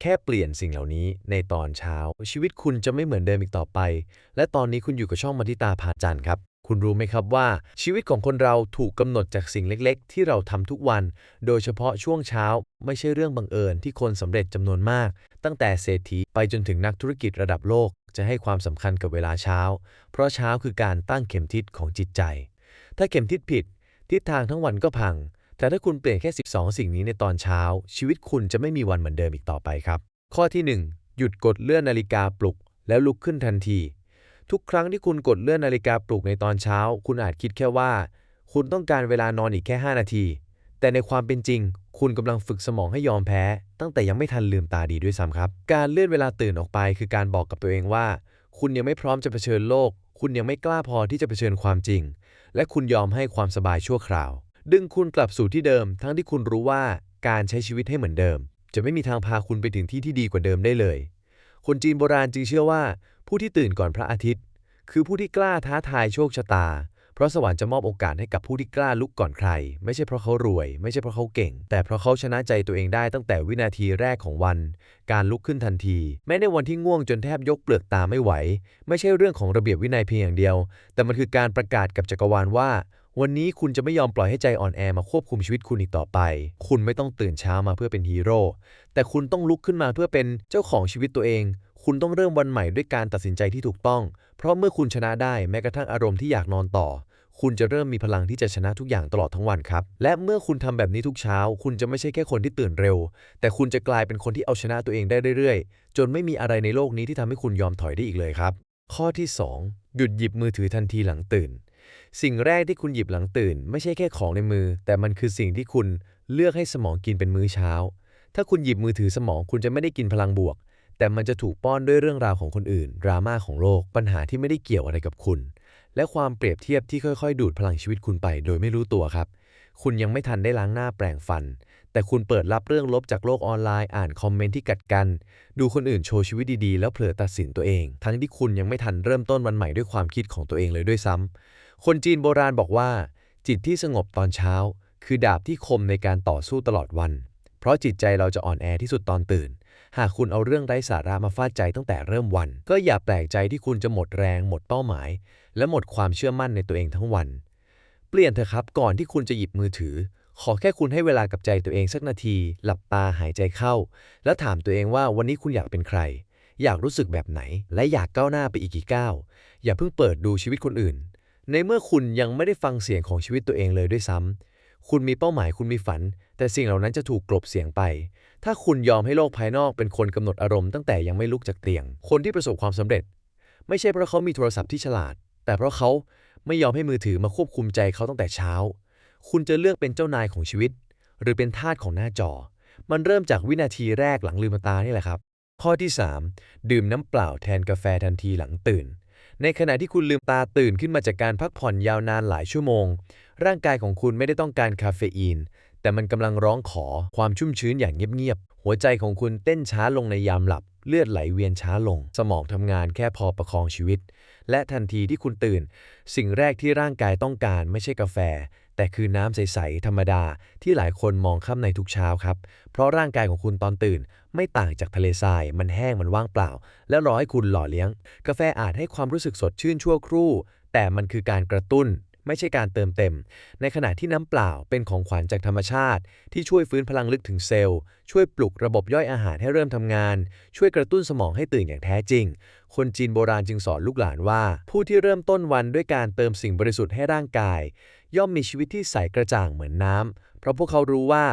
แค่เปลี่ยนสิ่งเหล่านี้ในตอนเช้า ชีวิตคุณจะไม่เหมือนเดิมอีกต่อไป และตอนนี้คุณอยู่กับช่องมัทิตาพาจันครับ คุณรู้ไหมครับว่า ชีวิตของคนเราถูกกำหนดจากสิ่งเล็กๆ ที่เราทำทุกวัน โดยเฉพาะช่วงเช้า ไม่ใช่เรื่องบังเอิญที่คนสำเร็จจำนวนมาก ตั้งแต่เศรษฐีไปจนถึงนักธุรกิจระดับโลก จะให้ความสำคัญกับเวลาเช้า เพราะเช้าคือการตั้งเข็มทิศของจิตใจ ถ้าเข็มทิศผิด ทิศทางทั้งวันก็พัง แต่ถ้าคุณเปลี่ยนแค่ 12 สิ่งนี้ในตอนเช้า ชีวิตคุณจะไม่มีวันเหมือนเดิมอีกต่อไปครับ ข้อที่ 1 หยุดกดเลื่อนนาฬิกาปลุก แล้วลุกขึ้นทันที ทุกครั้งที่คุณกดเลื่อนนาฬิกาปลุกในตอนเช้า คุณอาจคิดแค่ว่า คุณต้องการเวลานอนอีกแค่ 5 นาที แต่ในความเป็นจริง คุณกำลังฝึกสมองให้ยอมแพ้ ตั้งแต่ยังไม่ทันลืมตาดีด้วยซ้ำครับ การเลื่อนเวลาตื่นออกไป คือการบอกกับตัวเองว่า คุณยังไม่พร้อมจะเผชิญโลก คุณยังไม่กล้าพอที่จะเผชิญความจริง และคุณยอมให้ความสบายชั่วคราว ดึงคุณกลับสู่ที่เดิม ทั้งที่คุณรู้ว่าการใช้ชีวิตให้เหมือนเดิม จะไม่มีทางพาคุณไปถึงที่ที่ดีกว่าเดิมได้เลย คนจีนโบราณจึงเชื่อว่า ผู้ที่ตื่นก่อนพระอาทิตย์ คือผู้ที่กล้าท้าทายโชคชะตา เพราะสวรรค์จะมอบโอกาสให้กับผู้ที่กล้าลุกก่อนใคร ไม่ใช่เพราะเขารวย ไม่ใช่เพราะเขาเก่ง แต่เพราะเขาชนะใจตัวเองได้ตั้งแต่วินาทีแรกของวัน การลุกขึ้นทันที แม้ในวันที่ง่วงจนแทบยกเปลือกตาไม่ไหว ไม่ใช่เรื่องของระเบียบวินัยเพียงอย่างเดียว แต่มันคือการประกาศกับจักรวาลว่า วันนี้คุณจะไม่ยอมปล่อยให้ใจอ่อนแอมาควบคุมชีวิตคุณอีกต่อไป คุณไม่ต้องตื่นเช้ามาเพื่อเป็นฮีโร่ แต่คุณต้องลุกขึ้นมาเพื่อเป็นเจ้าของชีวิตตัวเอง คุณต้องเริ่มวันใหม่ด้วยการตัดสินใจที่ถูกต้อง เพราะเมื่อคุณชนะได้แม้กระทั่งอารมณ์ที่อยากนอนต่อ คุณจะเริ่มมีพลังที่จะชนะทุกอย่างตลอดทั้งวันครับ และเมื่อคุณทำแบบนี้ทุกเช้า คุณจะไม่ใช่แค่คนที่ตื่นเร็ว แต่คุณจะกลายเป็นคนที่เอาชนะตัวเองได้เรื่อยๆ จนไม่มีอะไรในโลกนี้ที่ทำให้คุณยอมถอยได้อีกเลยครับ ข้อที่ 2 หยุดหยิบมือถือทันทีหลังตื่น สิ่งแรกที่คุณหยิบหลังตื่น ไม่ใช่แค่ของในมือ แต่มันคือสิ่งที่คุณเลือกให้สมองกินเป็นมื้อเช้า ถ้าคุณหยิบมือถือสมองคุณจะไม่ได้กินพลังบวก แต่มันจะถูกป้อนด้วยเรื่องราวของคนอื่น ดราม่าของโลก ปัญหาที่ไม่ได้เกี่ยวอะไรกับคุณ และความเปรียบเทียบที่ค่อยๆ ดูดพลังชีวิตคุณไป โดยไม่รู้ตัวครับ คุณยังไม่ทันได้ล้างหน้าแปรงฟัน แต่คุณเปิดรับเรื่องลบจากโลกออนไลน์ อ่านคอมเมนต์ที่กัดกัน ดูคนอื่นโชว์ชีวิตดีๆ แล้วเผลอตัดสินตัวเอง ทั้งที่คุณยังไม่ทันเริ่มต้นวันใหม่ด้วยความคิดของตัวเองเลยด้วยซ้ำคนจีนโบราณบอกว่า จิตที่สงบตอนเช้า คือดาบที่คมในการต่อสู้ตลอดวัน เพราะจิตใจเราจะอ่อนแอที่สุดตอนตื่น หากคุณเอาเรื่องไร้สาระมาฟาดใจตั้งแต่เริ่มวัน ก็อย่าแปลกใจที่คุณจะหมดแรง หมดเป้าหมาย และหมดความเชื่อมั่นในตัวเองทั้งวัน เปลี่ยนเถอะครับก่อนที่คุณจะหยิบมือถือ ขอแค่คุณให้เวลากับใจตัวเองสักนาที หลับตาหายใจเข้า แล้วถามตัวเองว่าวันนี้คุณอยากเป็นใคร อยากรู้สึกแบบไหน และอยากก้าวหน้าไปอีกกี่ก้าวอย่าเพิ่งเปิดดูชีวิตคนอื่น ในเมื่อคุณยังไม่ได้ฟังเสียงของชีวิตตัวเองเลยด้วยซ้ำคุณมีเป้าหมายคุณมีฝัน แต่สิ่งเหล่านั้นจะถูกกลบเสียงไป ถ้าคุณยอมให้โลกภายนอกเป็นคนกำหนดอารมณ์ตั้งแต่ยังไม่ลุกจากเตียง คนที่ประสบความสำเร็จ ไม่ใช่เพราะเขามีโทรศัพท์ที่ฉลาด แต่เพราะเขาไม่ยอมให้มือถือมาควบคุมใจเขาตั้งแต่เช้า คุณจะเลือกเป็นเจ้านายของชีวิต หรือเป็นทาสของหน้าจอ มันเริ่มจากวินาทีแรกหลังลืมตานี่แหละครับ ข้อที่ 3 ดื่มน้ำเปล่าแทนกาแฟทันทีหลังตื่น ในขณะที่คุณลืมตาตื่นขึ้นมาจากการพักผ่อนยาวนานหลายชั่วโมง ร่างกายของคุณไม่ได้ต้องการคาเฟอีน แต่มันกำลังร้องขอความชุ่มชื้นอย่างเงียบๆหัวใจของคุณเต้นช้าลงในยามหลับเลือดไหลเวียนช้าลง สมองทำงานแค่พอประคองชีวิต และทันทีที่คุณตื่น สิ่งแรกที่ร่างกายต้องการไม่ใช่กาแฟ แต่คือน้ำใส ๆ ธรรมดาที่หลายคนมองข้ามในทุกเช้าครับ เพราะร่างกายของคุณตอนตื่น ไม่ต่างจากทะเลทราย มันแห้งมันว่างเปล่า และรอให้คุณหล่อเลี้ยง กาแฟอาจให้ความรู้สึกสดชื่นชั่วครู่ แต่มันคือการกระตุ้น ไม่ใช่การเติมเต็ม ในขณะที่น้ำเปล่าเป็นของขวัญจากธรรมชาติ ที่ช่วยฟื้นพลังลึกถึงเซลล์ ช่วยปลุกระบบย่อยอาหารให้เริ่มทำงาน ช่วยกระตุ้นสมองให้ตื่นอย่างแท้จริง คนจีนโบราณจึงสอนลูกหลานว่า ผู้ที่เริ่มต้นวันด้วยการเติมสิ่งบริสุทธิ์ให้ร่างกาย ย่อมมีชีวิตที่ใสกระจ่างเหมือนน้ำเพราะพวกเขารู้ว่า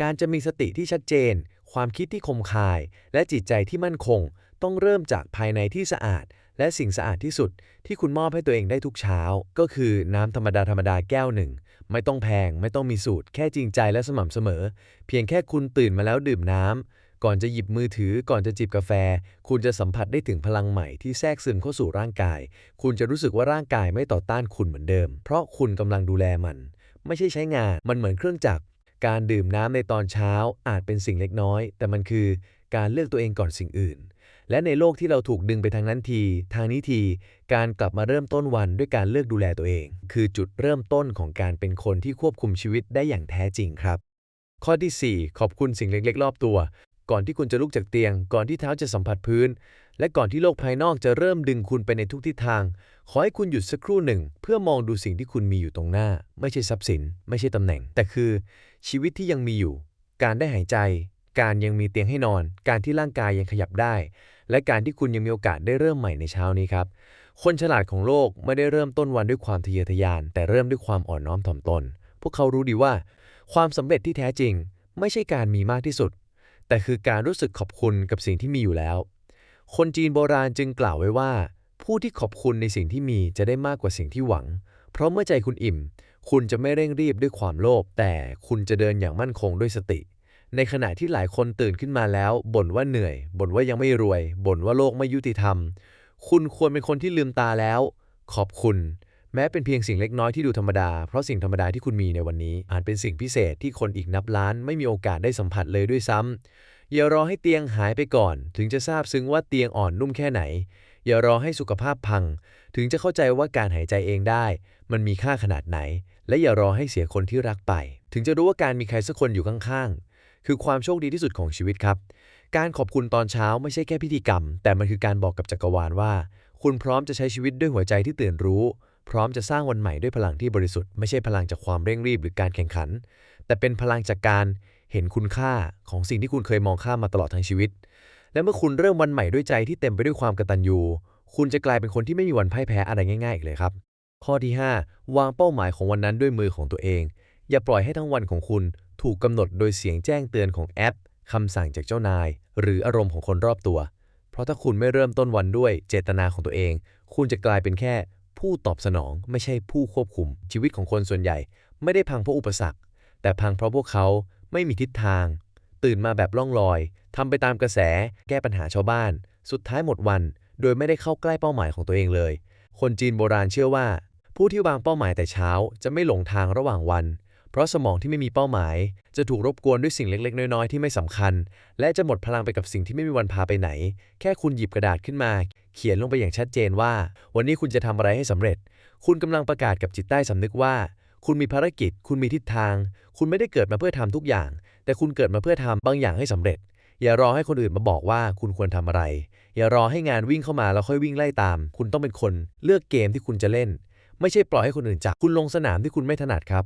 การจะมีสติที่ชัดเจน ความคิดที่คมคาย และจิตใจที่มั่นคง ต้องเริ่มจากภายในที่สะอาด และสิ่งสะอาดที่สุดที่คุณมอบให้ตัวเองได้ทุกเช้า ก็คือน้ำธรรมดาธรรมดาแก้วหนึ่ง ไม่ต้องแพง ไม่ต้องมีสูตร แค่จริงใจและสม่ำเสมอ เพียงแค่คุณตื่นมาแล้วดื่มน้ำ ก่อนจะหยิบมือถือ ก่อนจะจิบกาแฟ คุณจะสัมผัสได้ถึงพลังใหม่ที่แทรกซึมเข้าสู่ร่างกาย คุณจะรู้สึกว่าร่างกายไม่ต่อต้านคุณเหมือนเดิม เพราะคุณกำลังดูแลมัน ไม่ใช่ใช้งาน มันเหมือนเครื่องจักร การดื่มน้ำในตอนเช้าอาจเป็นสิ่งเล็กน้อย แต่มันคือการเลือกตัวเองก่อนสิ่งอื่น และในโลกที่เราถูกดึงไปทางนั้นที ทางนี้ที การกลับมาเริ่มต้นวันด้วยการเลือกดูแลตัวเอง คือจุดเริ่มต้นของการเป็นคนที่ควบคุมชีวิตได้อย่างแท้จริงครับ ข้อที่ 4 ขอบคุณสิ่งเล็กๆ รอบตัว ก่อนที่คุณจะลุกจากเตียง ก่อนที่เท้าจะสัมผัสพื้น และก่อนที่โลกภายนอกจะเริ่มดึงคุณไปในทุกทิศทาง ขอให้คุณหยุดสักครู่หนึ่ง เพื่อมองดูสิ่งที่คุณมีอยู่ตรงหน้า ไม่ใช่ทรัพย์สิน ไม่ใช่ตำแหน่ง แต่คือ ชีวิตที่ยังมีอยู่ การได้หายใจ การยังมีเตียงให้นอน การที่ร่างกายยังขยับได้ และการที่คุณยังมีโอกาสได้เริ่มใหม่ในเช้านี้ครับ คนฉลาดของโลกไม่ได้เริ่มต้นวันด้วยความทะเยอทะยาน แต่เริ่มด้วยความอ่อนน้อมถ่อมตน พวกเขารู้ดีว่า ความสำเร็จที่แท้จริง ไม่ใช่การมีมากที่สุด แต่คือการรู้สึกขอบคุณกับสิ่งที่มีอยู่แล้ว คนจีนโบราณจึงกล่าวไว้ว่า ผู้ที่ขอบคุณในสิ่งที่มีจะได้มากกว่าสิ่งที่หวัง เพราะเมื่อใจคุณอิ่ม คุณจะไม่เร่งรีบด้วยความโลภแต่คุณจะเดินอย่างมั่นคงด้วยสติ ในขณะที่หลายคนตื่นขึ้นมาแล้วบ่นว่าเหนื่อยบ่นว่ายังไม่รวยบ่นว่าโลกไม่ยุติธรรม คุณควรเป็นคนที่ลืมตาแล้ว ขอบคุณ แม้เป็นเพียงสิ่งเล็กน้อยที่ดูธรรมดา เพราะสิ่งธรรมดาที่คุณมีในวันนี้ อาจเป็นสิ่งพิเศษที่คนอีกนับล้านไม่มีโอกาสได้สัมผัสเลยด้วยซ้ำอย่ารอให้เตียงหายไปก่อน ถึงจะทราบซึ้งว่าเตียงอ่อนนุ่มแค่ไหน อย่ารอให้สุขภาพพัง ถึงจะเข้าใจว่าการหายใจเองได้ มันมีค่าขนาดไหน และอย่ารอให้เสียคนที่รักไป ถึงจะรู้ว่าการมีใครสักคนอยู่ข้างๆ คือความโชคดีที่สุดของชีวิตครับ การขอบคุณตอนเช้าไม่ใช่แค่พิธีกรรม แต่มันคือการบอกกับจักรวาลว่า คุณพร้อมจะใช้ชีวิตด้วยหัวใจที่ตื่นรู้ พร้อมจะสร้างวันใหม่ด้วยพลังที่บริสุทธิ์ไม่ใช่พลังจากความเร่งรีบหรือการแข่งขัน แต่เป็นพลังจากการเห็นคุณค่าของสิ่งที่คุณเคยมองข้ามมาตลอดทั้งชีวิต และเมื่อคุณเริ่มวันใหม่ด้วยใจที่เต็มไปด้วยความกตัญญู คุณจะกลายเป็นคนที่ไม่มีวันพ่ายแพ้อะไรง่าย ๆ อีกเลยครับ ข้อที่ 5 วางเป้าหมายของวันนั้นด้วยมือของตัวเอง อย่าปล่อยให้ทั้งวันของคุณ ถูกกำหนดโดยเสียงแจ้งเตือนของแอปคำสั่งจากเจ้านาย หรืออารมณ์ของคนรอบตัว เพราะถ้าคุณไม่เริ่มต้นวันด้วยเจตนาของตัวเอง คุณจะกลายเป็นแค่ผู้ตอบสนอง ไม่ใช่ผู้ควบคุม ชีวิตของคนส่วนใหญ่ ไม่ได้พังเพราะอุปสรรค แต่พังเพราะพวกเขาไม่มีทิศทาง ตื่นมาแบบล่องลอยทำไปตามกระแส แก้ปัญหาชาวบ้าน สุดท้ายหมดวัน โดยไม่ได้เข้าใกล้เป้าหมายของตัวเองเลย คนจีนโบราณเชื่อว่า ผู้ที่วางเป้าหมายแต่เช้า จะไม่หลงทางระหว่างวัน เพราะสมองที่ไม่มีเป้าหมาย จะถูกรบกวนด้วยสิ่งเล็ก ๆ น้อยๆที่ไม่สำคัญ และจะหมดพลังไปกับสิ่งที่ไม่มีวันพาไปไหน แค่คุณหยิบกระดาษขึ้นมา เขียนลงไปอย่างชัดเจนว่า วันนี้คุณจะทำอะไรให้สำเร็จ คุณกำลังประกาศกับจิตใต้สำนึกว่า คุณมีภารกิจ คุณมีทิศทาง คุณไม่ได้เกิดมาเพื่อทำทุกอย่าง แต่คุณเกิดมาเพื่อทำบางอย่างให้สำเร็จ อย่ารอให้คนอื่นมาบอกว่าคุณควรทำอะไร อย่ารอให้งานวิ่งเข้ามาแล้วค่อยวิ่งไล่ตาม คุณต้องเป็นคนเลือกเกมที่คุณจะเล่น ไม่ใช่ปล่อยให้คนอื่นจับคุณลงสนามที่คุณไม่ถนัดครับ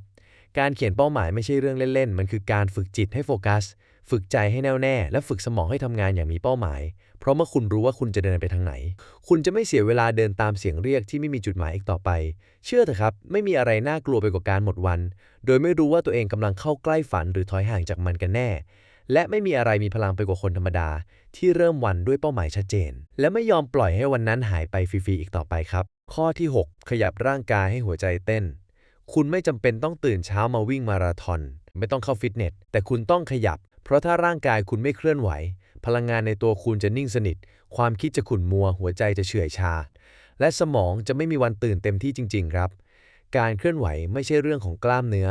การเขียนเป้าหมายไม่ใช่เรื่องเล่นๆ มันคือการฝึกจิตให้โฟกัส ฝึกใจให้แน่วแน่ และฝึกสมองให้ทำงานอย่างมีเป้าหมาย เพราะเมื่อคุณรู้ว่าคุณจะเดินไปทางไหน คุณจะไม่เสียเวลาเดินตามเสียงเรียกที่ไม่มีจุดหมายอีกต่อไป เชื่อเถอะครับ ไม่มีอะไรน่ากลัวไปกว่าการหมดวัน โดยไม่รู้ว่าตัวเองกำลังเข้าใกล้ฝันหรือถอยห่างจากมันกันแน่ และไม่มีอะไรมีพลังไปกว่าคนธรรมดา ที่เริ่มวันด้วยเป้าหมายชัดเจน และไม่ยอมปล่อยให้วันนั้นหายไปฟรีๆอีกต่อไปครับ ข้อที่ 6 ขยับร่างกายให้หัวใจเต้น คุณไม่จำเป็นต้องตื่นเช้ามาวิ่งมาราธอน ไม่ต้องเข้าฟิตเนส แต่คุณต้องขยับ เพราะถ้าร่างกายคุณไม่เคลื่อนไหว พลังงานในตัวคุณจะนิ่งสนิท ความคิดจะขุ่นมัว หัวใจจะเฉื่อยชา และสมองจะไม่มีวันตื่นเต็มที่จริง ๆ ครับ การเคลื่อนไหวไม่ใช่เรื่องของกล้ามเนื้อ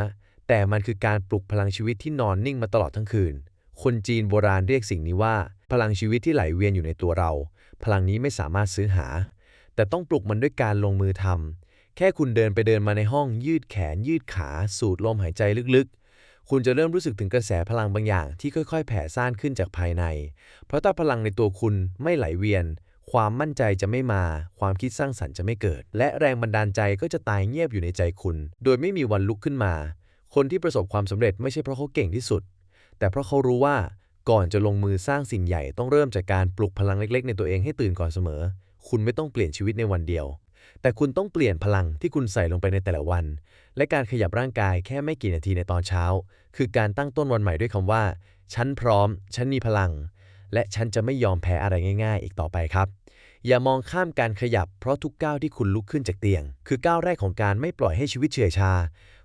แต่มันคือการปลุกพลังชีวิตที่นอนนิ่งมาตลอดทั้งคืน คนจีนโบราณเรียกสิ่งนี้ว่า พลังชีวิตที่ไหลเวียนอยู่ในตัวเรา พลังนี้ไม่สามารถซื้อหา แต่ต้องปลุกมันด้วยการลงมือทำ แค่คุณเดินไปเดินมาในห้องยืดแขน ยืดขา สูดลมหายใจลึกๆ คุณจะเริ่มรู้สึกถึงกระแสพลังบางอย่างที่ค่อยๆ แผ่ซ่านขึ้นจากภายใน เพราะถ้าพลังในตัวคุณไม่ไหลเวียน ความมั่นใจจะไม่มา ความคิดสร้างสรรค์จะไม่เกิด และแรงบันดาลใจก็จะตายเงียบอยู่ในใจคุณ โดยไม่มีวันลุกขึ้นมา คนที่ประสบความสำเร็จไม่ใช่เพราะเขาเก่งที่สุด แต่เพราะเขารู้ว่าก่อนจะลงมือสร้างสิ่งใหญ่ต้องเริ่มจากการปลุกพลังเล็ก ๆ ในตัวเองให้ตื่นก่อนเสมอ คุณไม่ต้องเปลี่ยนชีวิตในวันเดียว แต่คุณต้องเปลี่ยนพลังที่คุณใส่ลงไปในแต่ละวัน และการขยับร่างกายแค่ไม่กี่นาทีในตอนเช้า คือการตั้งต้นวันใหม่ด้วยคำว่า ฉันพร้อม ฉันมีพลัง และฉันจะไม่ยอมแพ้อะไรง่าย ๆ อีกต่อไปครับ อย่ามองข้ามการขยับ เพราะทุกก้าวที่คุณลุกขึ้นจากเตียง คือก้าวแรกของการไม่ปล่อยให้ชีวิตเฉื่อยชา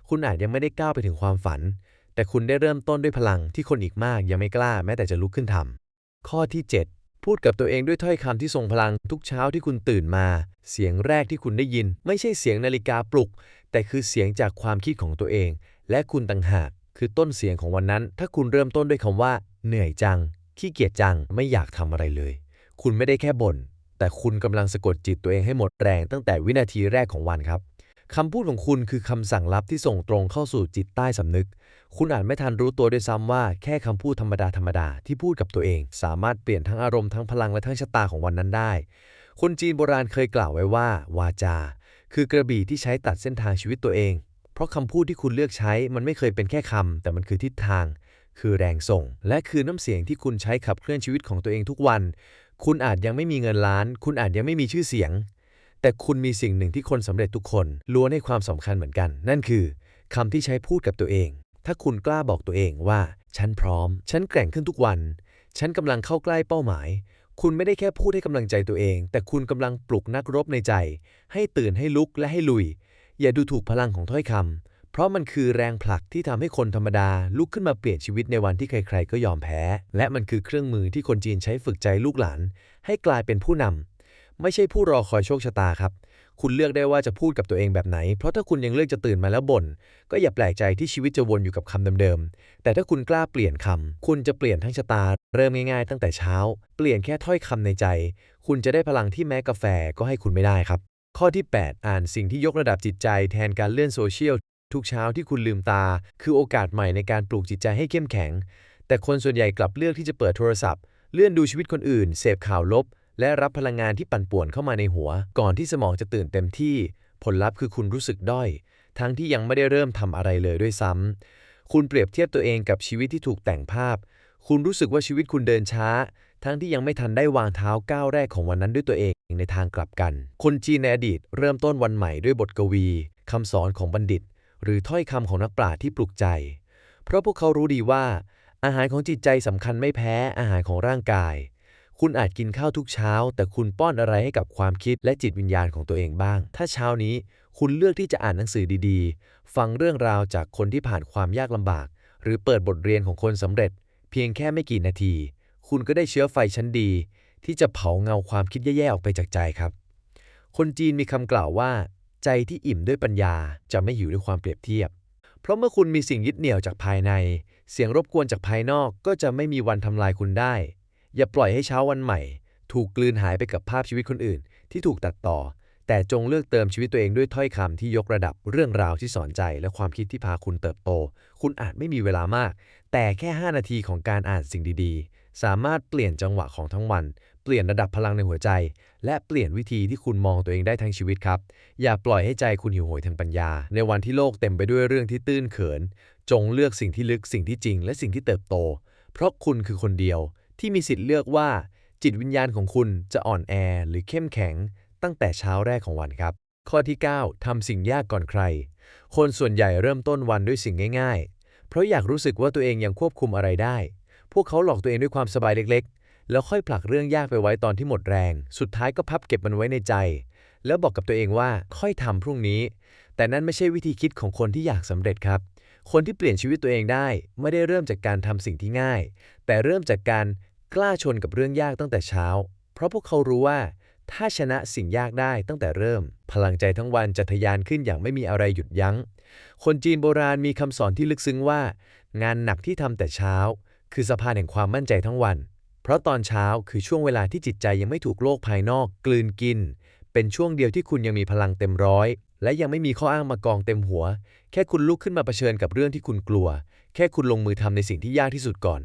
คุณอาจยังไม่ได้ก้าวไปถึงความฝัน แต่คุณได้เริ่มต้นด้วยพลังที่คนอีกมากยังไม่กล้าแม้แต่จะลุกขึ้นทำข้อที่ 7 พูดกับตัวเองด้วยถ้อยคำที่ทรงพลังทุกเช้าที่คุณตื่นมา เสียงแรกที่คุณได้ยิน ไม่ใช่เสียงนาฬิกาปลุก แต่คือเสียงจากความคิดของตัวเอง และคุณต่างหากคือต้นเสียงของวันนั้น ถ้าคุณเริ่มต้นด้วยคำว่า เหนื่อยจัง ขี้เกียจจัง ไม่อยากทำอะไรเลย คุณไม่ได้แค่บ่น แต่คุณกำลังสะกดจิตตัวเองให้หมดแรงตั้งแต่วินาทีแรกของวันครับคำพูดของคุณคือคำสั่งลับที่ส่งตรงเข้าสู่จิตใต้สำนึก คุณอาจไม่ทันรู้ตัวด้วยซ้ำว่าแค่คำพูดธรรมดาธรรมดาๆที่พูดกับตัวเอง สามารถเปลี่ยนทั้งอารมณ์ทั้งพลังและทั้งชะตาของวันนั้นได้ คนจีนโบราณเคยกล่าวไว้ว่า วาจา คือกระบี่ที่ใช้ตัดเส้นทางชีวิตตัวเอง เพราะคำพูดที่คุณเลือกใช้มันไม่เคยเป็นแค่คำแต่มันคือทิศทาง คือแรงส่ง และคือน้ำเสียงที่คุณใช้ขับเคลื่อนชีวิตของตัวเองทุกวัน คุณอาจยังไม่มีเงินล้าน คุณอาจยังไม่มีชื่อเสียง แต่คุณมีสิ่งหนึ่งที่คนสำเร็จทุกคนล้วนให้ความสำคัญเหมือนกัน นั่นคือคำที่ใช้พูดกับตัวเอง ถ้าคุณกล้าบอกตัวเองว่า ฉันพร้อม ฉันแกร่งขึ้นทุกวัน ฉันกำลังเข้าใกล้เป้าหมาย คุณไม่ได้แค่พูดให้กำลังใจตัวเอง แต่คุณกำลังปลุกนักรบในใจ ให้ตื่นให้ลุกและให้ลุย อย่าดูถูกพลังของถ้อยคำเพราะมันคือแรงผลักที่ทำให้คนธรรมดาลุกขึ้นมาเปลี่ยนชีวิตในวันที่ใคร ๆ ก็ยอมแพ้ และมันคือเครื่องมือที่คนจีนใช้ฝึกใจลูกหลาน ให้กลายเป็นผู้นำไม่ใช่ผู้รอคอยโชคชะตาครับ คุณเลือกได้ว่าจะพูดกับตัวเองแบบไหน เพราะถ้าคุณยังเลือกจะตื่นมาแล้วบ่น ก็อย่าแปลกใจที่ชีวิตจะวนอยู่กับคำเดิมๆ แต่ถ้าคุณกล้าเปลี่ยนคำคุณจะเปลี่ยนทั้งชะตา เริ่มง่ายๆ ตั้งแต่เช้า เปลี่ยนแค่ถ้อยคำในใจ คุณจะได้พลังที่แม้กาแฟก็ให้คุณไม่ได้ครับ ข้อที่ 8 อ่านสิ่งที่ยกระดับจิตใจ แทนการเลื่อนโซเชียลทุกเช้าที่คุณลืมตา คือโอกาสใหม่ในการปลูกจิตใจให้เข้มแข็ง แต่คนส่วนใหญ่กลับเลือกที่จะเปิดโทรศัพท์ เลื่อนดูชีวิตคนอื่น เสพข่าวลบ และรับพลังงานที่ปั่นป่วนเข้ามาในหัว ก่อนที่สมองจะตื่นเต็มที่ ผลลัพธ์คือคุณรู้สึกด้อย ทั้งที่ยังไม่ได้เริ่มทำอะไรเลยด้วยซ้ำคุณเปรียบเทียบตัวเองกับชีวิตที่ถูกแต่งภาพ คุณรู้สึกว่าชีวิตคุณเดินช้า ทั้งที่ยังไม่ทันได้วางเท้าก้าวแรกของวันนั้นด้วยตัวเองในทางกลับกัน คนจีนในอดีตเริ่มต้นวันใหม่ด้วยบทกวีคำสอนของบัณฑิต หรือถ้อยคำของนักปราชญ์ที่ปลุกใจ เพราะพวกเขารู้ดีว่า อาหารของจิตใจสำคัญไม่แพ้อาหารของร่างกาย คุณอาจกินข้าวทุกเช้า แต่คุณป้อนอะไรให้กับความคิดและจิตวิญญาณของตัวเองบ้าง ถ้าเช้านี้คุณเลือกที่จะอ่านหนังสือดีๆ ฟังเรื่องราวจากคนที่ผ่านความยากลำบาก หรือเปิดบทเรียนของคนสำเร็จ เพียงแค่ไม่กี่นาที คุณก็ได้เชื้อไฟชั้นดี ที่จะเผาเงาความคิดแย่ๆออกไปจากใจครับ คนจีนมีคำกล่าวว่า ใจที่อิ่มด้วยปัญญาจะไม่หิวด้วยความเปรียบเทียบ เพราะเมื่อคุณมีสิ่งยึดเหนี่ยวจากภายใน เสียงรบกวนจากภายนอกก็จะไม่มีวันทำลายคุณได้ อย่าปล่อยให้เช้าวันใหม่ ถูกกลืนหายไปกับภาพชีวิตคนอื่น ที่ถูกตัดต่อ แต่จงเลือกเติมชีวิตตัวเองด้วยถ้อยคำที่ยกระดับเรื่องราวที่สอนใจ และความคิดที่พาคุณเติบโต คุณอาจไม่มีเวลามาก แต่แค่ 5 นาทีของการอ่านสิ่งดีๆ สามารถเปลี่ยนจังหวะของทั้งวัน เปลี่ยนระดับพลังในหัวใจ และเปลี่ยนวิธีที่คุณมองตัวเองได้ทั้งชีวิตครับ อย่าปล่อยให้ใจคุณหิวโหยทางปัญญา ในวันที่โลกเต็มไปด้วยเรื่องที่ตื้นเขิน จงเลือกสิ่งที่ลึกสิ่งที่จริง และสิ่งที่เติบโต เพราะคุณคือคนเดียว ที่มีสิทธิ์เลือกว่า จิตวิญญาณของคุณจะอ่อนแอหรือเข้มแข็ง ตั้งแต่เช้าแรกของวันครับ ข้อที่ 9ทำสิ่งยากก่อนใคร คนส่วนใหญ่เริ่มต้นวันด้วยสิ่งง่าย ๆ เพราะอยากรู้สึกว่าตัวเองยังควบคุมอะไรได้ พวกเขาหลอกตัวเองด้วยความสบายเล็กๆ แล้วค่อยผลักเรื่องยากไปไว้ตอนที่หมดแรง สุดท้ายก็พับเก็บมันไว้ในใจ แล้วบอกกับตัวเองว่าค่อยทำพรุ่งนี้ แต่นั่นไม่ใช่วิธีคิดของคนที่อยากสำเร็จครับ คนที่เปลี่ยนชีวิตตัวเองได้ ไม่ได้เริ่มจากการทำสิ่งที่ง่าย แต่เริ่มจากการกล้าชนกับเรื่องยากตั้งแต่เช้า เพราะพวกเขารู้ว่า ถ้าชนะสิ่งยากได้ตั้งแต่เริ่ม พลังใจทั้งวันจะทะยานขึ้นอย่างไม่มีอะไรหยุดยัง้ง คนจีนโบราณมีคำสอนที่ลึกซึ้งว่า งานหนักที่ทำแต่เช้า คือสะพานแห่งความมั่นใจทั้งวัน เพราะตอนเช้าคือช่วงเวลาที่จิตใจยังไม่ถูกโลกภายนอก กลืนกิน เป็นช่วงเดียวที่คุณยังมีพลังเต็มร้อยและยังไม่มีข้ออ้างมากองเต็มหัว แค่คุณลุกขึ้นมาเผชิญกับเรื่องที่คุณกลัว แค่คุณลงมือทำในสิ่งที่ยากที่สุดก่อน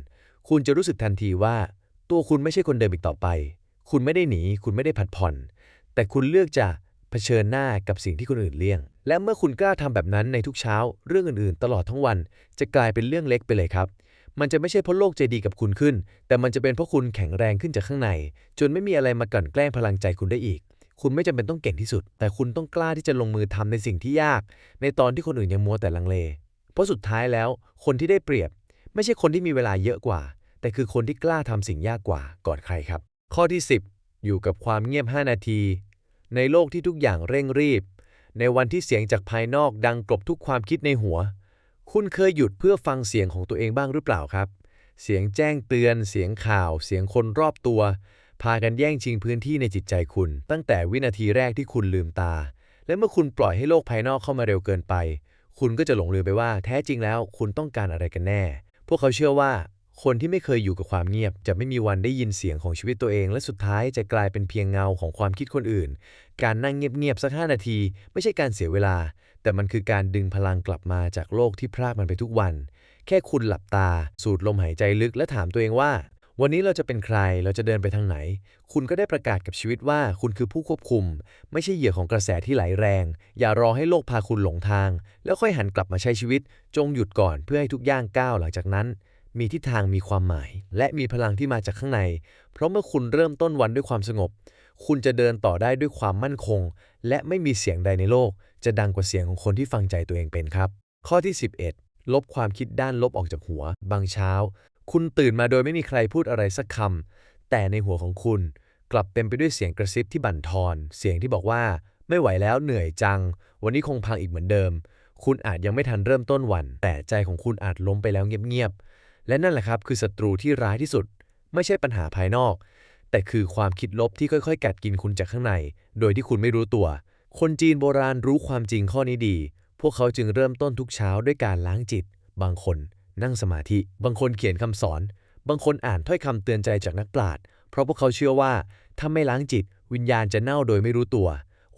คุณจะรู้สึกทันทีว่า ตัวคุณไม่ใช่คนเดิมอีกต่อไป คุณไม่ได้หนี คุณไม่ได้ผัดผ่อน แต่คุณเลือกจะเผชิญหน้ากับสิ่งที่คนอื่นเลี่ยง และเมื่อคุณกล้าทำแบบนั้นในทุกเช้า เรื่องอื่นๆ ตลอดทั้งวัน จะกลายเป็นเรื่องเล็กไปเลยครับ มันจะไม่ใช่เพราะโลกใจดีกับคุณขึ้น แต่มันจะเป็นเพราะคุณแข็งแรงขึ้นจากข้างใน จนไม่มีอะไรมากลั่นแกล้งพลังใจคุณได้อีก คุณไม่จำเป็นต้องเก่งที่สุด แต่คุณต้องกล้าที่จะลงมือทำในสิ่งที่ยาก ในตอนที่คนอื่นยังมัวแต่ลังเล เพราะสุดท้ายแล้ว คนที่ได้เปรียบ ไม่ใช่คนที่มีเวลาเยอะกว่า แต่คือคนที่กล้าทำสิ่งยากกว่าก่อนใครครับ ข้อที่ 10 อยู่กับความเงียบ 5 นาที ในโลกที่ทุกอย่างเร่งรีบ ในวันที่เสียงจากภายนอกดังกลบทุกความคิดในหัว คุณเคยหยุดเพื่อฟังเสียงของตัวเองบ้างหรือเปล่าครับ เสียงแจ้งเตือน เสียงข่าว เสียงคนรอบตัว พากันแย่งชิงพื้นที่ในจิตใจคุณ ตั้งแต่วินาทีแรกที่คุณลืมตา และเมื่อคุณปล่อยให้โลกภายนอกเข้ามาเร็วเกินไป คุณก็จะหลงลืมไปว่า แท้จริงแล้วคุณต้องการอะไรกันแน่ พวกเขาเชื่อว่า คนที่ไม่เคยอยู่กับความเงียบ จะไม่มีวันได้ยินเสียงของชีวิตตัวเอง และสุดท้ายจะกลายเป็นเพียงเงาของความคิดคนอื่น การนั่งเงียบๆสักห้านาที ไม่ใช่การเสียเวลา แต่มันคือการดึงพลังกลับมาจากโลกที่พรากมันไปทุกวัน แค่คุณหลับตา สูดลมหายใจลึกและถามตัวเองว่า วันนี้เราจะเป็นใคร เราจะเดินไปทางไหน คุณก็ได้ประกาศกับชีวิตว่าคุณคือผู้ควบคุม ไม่ใช่เหยื่อของกระแสที่ไหลแรง อย่ารอให้โลกพาคุณหลงทาง แล้วค่อยหันกลับมาใช้ชีวิต จงหยุดก่อนเพื่อให้ทุกย่างก้าวหลังจากนั้น มีทิศทางมีความหมาย และมีพลังที่มาจากข้างใน เพราะเมื่อคุณเริ่มต้นวันด้วยความสงบ คุณจะเดินต่อได้ด้วยความมั่นคง และไม่มีเสียงใดในโลก จะดังกว่าเสียงของคนที่ฟังใจตัวเองเป็นครับ ข้อที่ 11ลบความคิดด้านลบออกจากหัว บางเช้า คุณตื่นมาโดยไม่มีใครพูดอะไรสักคำแต่ในหัวของคุณกลับเต็มไปด้วยเสียงกระซิบที่บั่นทอน เสียงที่บอกว่าไม่ไหวแล้วเหนื่อยจัง วันนี้คงพังอีกเหมือนเดิม คุณอาจยังไม่ทันเริ่มต้นวัน แต่ใจของคุณอาจล้มไปแล้วเงียบๆ และนั่นแหละครับคือศัตรูที่ร้ายที่สุด ไม่ใช่ปัญหาภายนอก แต่คือความคิดลบที่ค่อยๆ กัดกินคุณจากข้างใน โดยที่คุณไม่รู้ตัว คนจีนโบราณรู้ความจริงข้อนี้ดี พวกเขาจึงเริ่มต้นทุกเช้าด้วยการล้างจิต บางคน นั่งสมาธิ บางคนเขียนคำสอน บางคนอ่านถ้อยคำเตือนใจจากนักปราชญ์เพราะพวกเขาเชื่อว่าถ้าไม่ล้างจิต วิญญาณจะเน่าโดยไม่รู้ตัว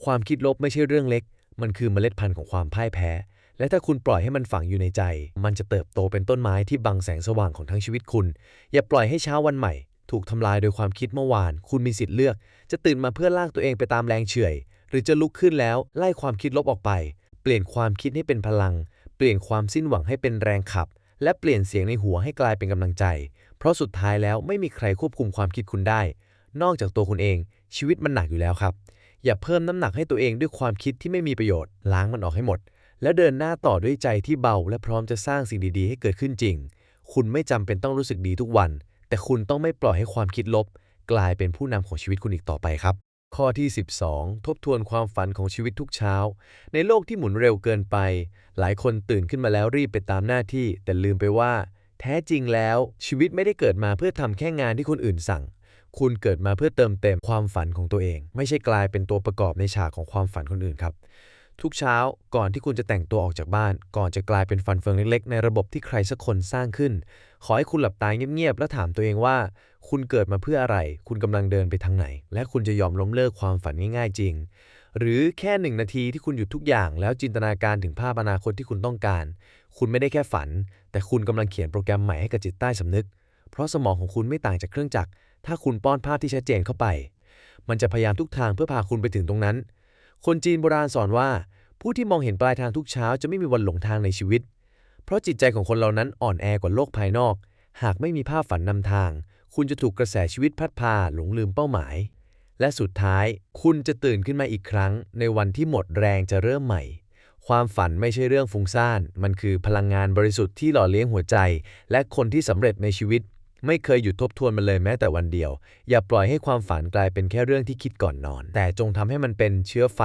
ความคิดลบไม่ใช่เรื่องเล็ก มันคือเมล็ดพันธุ์ของความพ่ายแพ้ และถ้าคุณปล่อยให้มันฝังอยู่ในใจ มันจะเติบโตเป็นต้นไม้ที่บังแสงสว่างของทั้งชีวิตคุณ อย่าปล่อยให้เช้าวันใหม่ ถูกทำลายโดยความคิดเมื่อวาน คุณมีสิทธิ์เลือก จะตื่นมาเพื่อลากตัวเองไปตามแรงเฉื่อย หรือจะลุกขึ้นแล้วไล่ความคิดลบออกไป เปลี่ยนความคิดให้เป็นพลัง เปลี่ยนความสิ้นหวังให้เป็นแรงขับ และเปลี่ยนเสียงในหัวให้กลายเป็นกำลังใจ เพราะสุดท้ายแล้วไม่มีใครควบคุมความคิดคุณได้ นอกจากตัวคุณเอง ชีวิตมันหนักอยู่แล้วครับ อย่าเพิ่มน้ำหนักให้ตัวเองด้วยความคิดที่ไม่มีประโยชน์ ล้างมันออกให้หมด แล้วเดินหน้าต่อด้วยใจที่เบา และพร้อมจะสร้างสิ่งดีๆ ให้เกิดขึ้นจริง คุณไม่จำเป็นต้องรู้สึกดีทุกวัน แต่คุณต้องไม่ปล่อยให้ความคิดลบ กลายเป็นผู้นำของชีวิตคุณอีกต่อไปครับ ข้อที่ 12 ทบทวนความฝันของชีวิตทุกเช้า ในโลกที่หมุนเร็วเกินไป หลายคนตื่นขึ้นมาแล้วรีบไปตามหน้าที่ แต่ลืมไปว่า แท้จริงแล้วชีวิตไม่ได้เกิดมาเพื่อทำแค่งานที่คนอื่นสั่ง คุณเกิดมาเพื่อเติมเต็มความฝันของตัวเอง ไม่ใช่กลายเป็นตัวประกอบในฉากของความฝันคนอื่นครับทุกเช้าก่อนที่คุณจะแต่งตัวออกจากบ้าน ก่อนจะกลายเป็นฟันเฟืองเล็กๆ ในระบบที่ใครสักคนสร้างขึ้น ขอให้คุณหลับตาเงียบๆ และถามตัวเองว่า คุณเกิดมาเพื่ออะไร คุณกำลังเดินไปทางไหน และคุณจะยอมล้มเลิกความฝันง่ายๆจริง หรือแค่หนึ่งนาทีที่คุณหยุดทุกอย่าง แล้วจินตนาการถึงภาพอนาคตที่คุณต้องการ คุณไม่ได้แค่ฝัน แต่คุณกำลังเขียนโปรแกรมใหม่ให้กับจิตใต้สำนึก เพราะสมองของคุณไม่ต่างจากเครื่องจักร ถ้าคุณป้อนภาพที่ชัดเจนเข้าไป มันจะพยายามทุกทางเพื่อพาคุณไปถึงตรงนั้น คนจีนโบราณสอนว่า ผู้ที่มองเห็นปลายทางทุกเช้าจะไม่มีวันหลงทางในชีวิต เพราะจิตใจของคนเหล่านั้นอ่อนแอกว่าโลกภายนอก หากไม่มีภาพฝันนำทาง คุณจะถูกกระแสชีวิตพัดพาหลงลืมเป้าหมาย และสุดท้ายคุณจะตื่นขึ้นมาอีกครั้ง ในวันที่หมดแรงจะเริ่มใหม่ ความฝันไม่ใช่เรื่องฟุ้งซ่าน มันคือพลังงานบริสุทธิ์ที่หล่อเลี้ยงหัวใจ และคนที่สำเร็จในชีวิต ไม่เคยหยุดทบทวนมันเลยแม้แต่วันเดียว อย่าปล่อยให้ความฝันกลายเป็นแค่เรื่องที่คิดก่อนนอน แต่จงทำให้มันเป็นเชื้อไฟ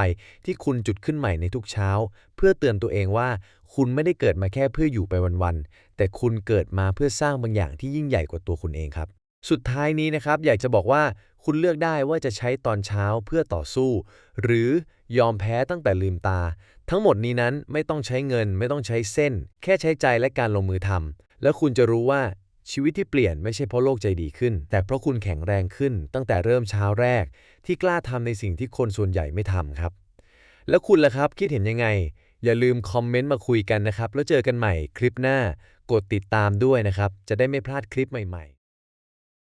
ที่คุณจุดขึ้นใหม่ในทุกเช้า เพื่อเตือนตัวเองว่าคุณไม่ได้เกิดมาแค่เพื่ออยู่ไปวันๆ แต่คุณเกิดมาเพื่อสร้างบางอย่างที่ยิ่งใหญ่กว่าตัวคุณเองครับ สุดท้ายนี้นะครับ อยากจะบอกว่าคุณเลือกได้ว่าจะใช้ตอนเช้าเพื่อต่อสู้ หรือยอมแพ้ตั้งแต่ลืมตา ทั้งหมดนี้นั้นไม่ต้องใช้เงิน ไม่ต้องใช้เส้น แค่ใช้ใจและการลงมือทำแล้วคุณจะรู้ว่าชีวิตที่เปลี่ยนไม่ใช่เพราะโลกใจดีขึ้น แต่เพราะคุณแข็งแรงขึ้น ตั้งแต่เริ่มเช้าแรก ที่กล้าทำในสิ่งที่คนส่วนใหญ่ไม่ทำครับ แล้วคุณล่ะครับคิดเห็นยังไง อย่าลืมคอมเมนต์มาคุยกันนะครับ แล้วเจอกันใหม่คลิปหน้า กดติดตามด้วยนะครับ จะได้ไม่พลาดคลิปใหม่ๆ